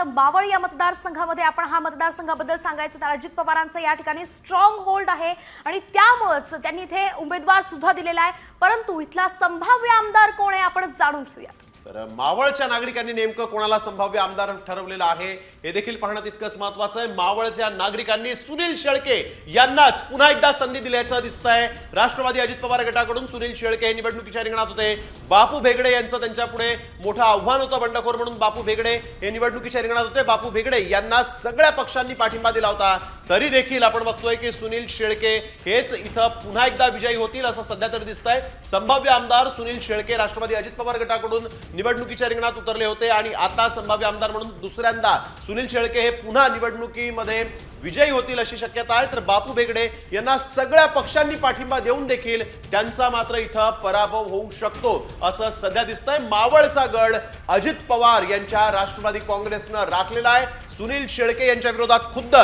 तर मावळ या मतदारसंघामध्ये आपण हा मतदारसंघाबद्दल सांगायचं तर अजित पवारांचं या ठिकाणी स्ट्रॉंग होल्ड आहे. आणि त्यामुळेच त्यांनी इथे उमेदवार सुद्धा दिलेला आहे. परंतु इथला संभाव्य आमदार कोण आहे आपण जाणून घेऊयात. तर मावळच्या नागरिकांनी नेमकं कोणाला संभाव्य आमदार ठरवलेलं आहे हे देखील पाहणं तितकंच महत्वाचं आहे. मावळच्या नागरिकांनी सुनील शेळके यांनाच पुन्हा एकदा संधी दिल्याचं दिसतंय. राष्ट्रवादी अजित पवार गटाकडून सुनील शेळके हे निवडणुकीच्या रिंगणात होते. बापू भेगडे यांचं त्यांच्या पुढे मोठं आव्हान होतं बंडखोर म्हणून बापू भेगडे हे निवडणुकीच्या रिंगणात होते. बापू भेगडे यांना सगळ्या पक्षांनी पाठिंबा दिला होता. तरी देखील आपण बघतोय की सुनील शेळके हेच इथं पुन्हा एकदा विजयी होतील असं सध्या तरी दिसतंय. संभाव्य आमदार सुनील शेळके राष्ट्रवादी अजित पवार गटाकडून निवडणुकीच्या रिंगणात उतरले होते आणि आता संभाव्य आमदार म्हणून दुसऱ्यांदा सुनील शेळके हे पुन्हा निवडणुकीमध्ये विजयी होतील अशी शक्यता आहे. तर बापू बेगडे यांना सगळ्या पक्षांनी पाठिंबा देऊन देखील त्यांचा मात्र इथं पराभव होऊ शकतो असं सध्या दिसतंय. मावळचा गड अजित पवार यांच्या राष्ट्रवादी काँग्रेसनं राखलेला आहे. सुनील शेळके यांच्या विरोधात खुद्द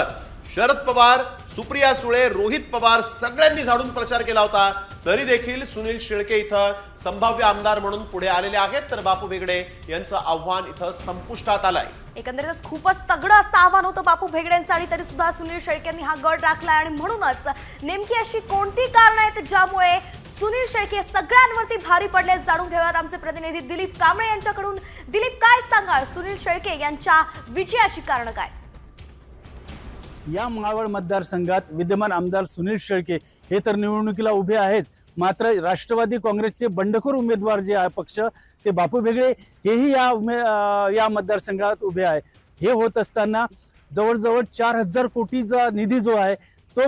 शरद पवार सुप्रिया सुळे रोहित पवार सगळ्यांनी झाडून प्रचार केला होता. तरी देखील सुनील शेळके इथं संभाव्य आमदार म्हणून पुढे आलेले आहेत. तर बापू भेगडे यांचं आव्हान इथं संपुष्टात आलंय. एकंदरीतच खूपच तगडं असं आव्हान होतं बापू भेगड्यांचं आणि तरी सुद्धा सुनील शेळकेंनी हा गड राखलाय आणि म्हणूनच नेमकी अशी कोणती कारण आहेत ज्यामुळे सुनील शेळके सगळ्यांवरती भारी पडले जाणून घेऊयात आमचे प्रतिनिधी दिलीप कांबळे यांच्याकडून. दिलीप काय सांगाल सुनील शेळके यांच्या विजयाची कारण काय? या मावळ मतदारसंघात विद्यमान आमदार सुनील शेळके हे तर निवडणुकीला उभे आहेच. मात्र राष्ट्रवादी काँग्रेसचे बंडखोर उमेदवार जे आहे पक्ष ते बापू भेगळे हेही या उमे या मतदारसंघात उभे आहे. हे होत असताना जवळजवळ चार हजार कोटीचा निधी जो आहे तो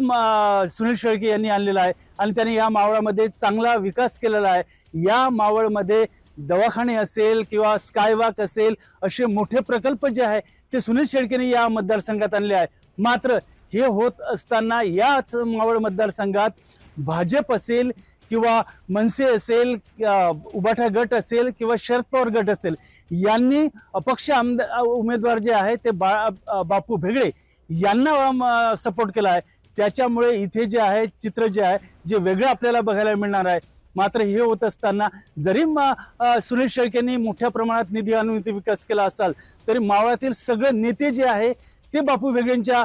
सुनील शेळके यांनी आणलेला आहे. आणि त्यांनी या मावळामध्ये चांगला विकास केलेला आहे. या मावळमध्ये दवाखाने असेल किंवा स्कायवॉक असेल असे मोठे प्रकल्प जे आहे ते सुनील शेळकेने या मतदारसंघात आणले आहे. मात्र हे होत असताना याच मावळ मतदारसंघात भाजप असेल किंवा मनसे असेल उबाठा गट असेल किंवा शरद पवार गट असेल यांनी अपक्ष आमदार उमेदवार जे आहे ते बा बापू भेगडे यांना सपोर्ट केला आहे. त्याच्यामुळे इथे जे आहे चित्र जे आहे जे वेगळं आपल्याला बघायला मिळणार आहे. मात्र हे होत असताना जरी म- सुनील शेळकेंनी मोठ्या प्रमाणात निधी आणून इथे विकास केला असाल तरी मावळातील सगळे नेते जे आहे ते बापू भेगडेंच्या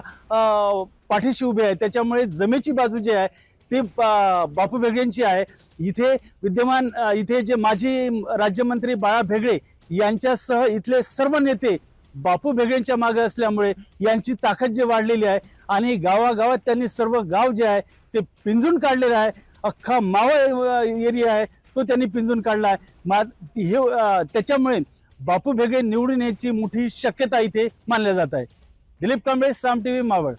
पाठीशी उभे आहे त्याच्यामुळे जमेची बाजू जी आहे ते बापू भेगडेंची आहे. इथे विद्यमान इथे जे माजी राज्यमंत्री बाळा भेगडे यांच्यासह इथले सर्व नेते बापू भेगडेंच्या मागे असल्यामुळे यांची ताकद जी वाढलेली आहे आणि गावागावात त्यांनी सर्व गाव जे आहे ते पिंजून काढलेलं आहे. अख्खा मावळ एरिया आहे तो त्यांनी पिंजून काढला आहे. मा हे त्याच्यामुळे बापू भेगे निवडून यायची मोठी शक्यता इथे मानल्या जात आहे. Dilip Kamble Saam T V Maval.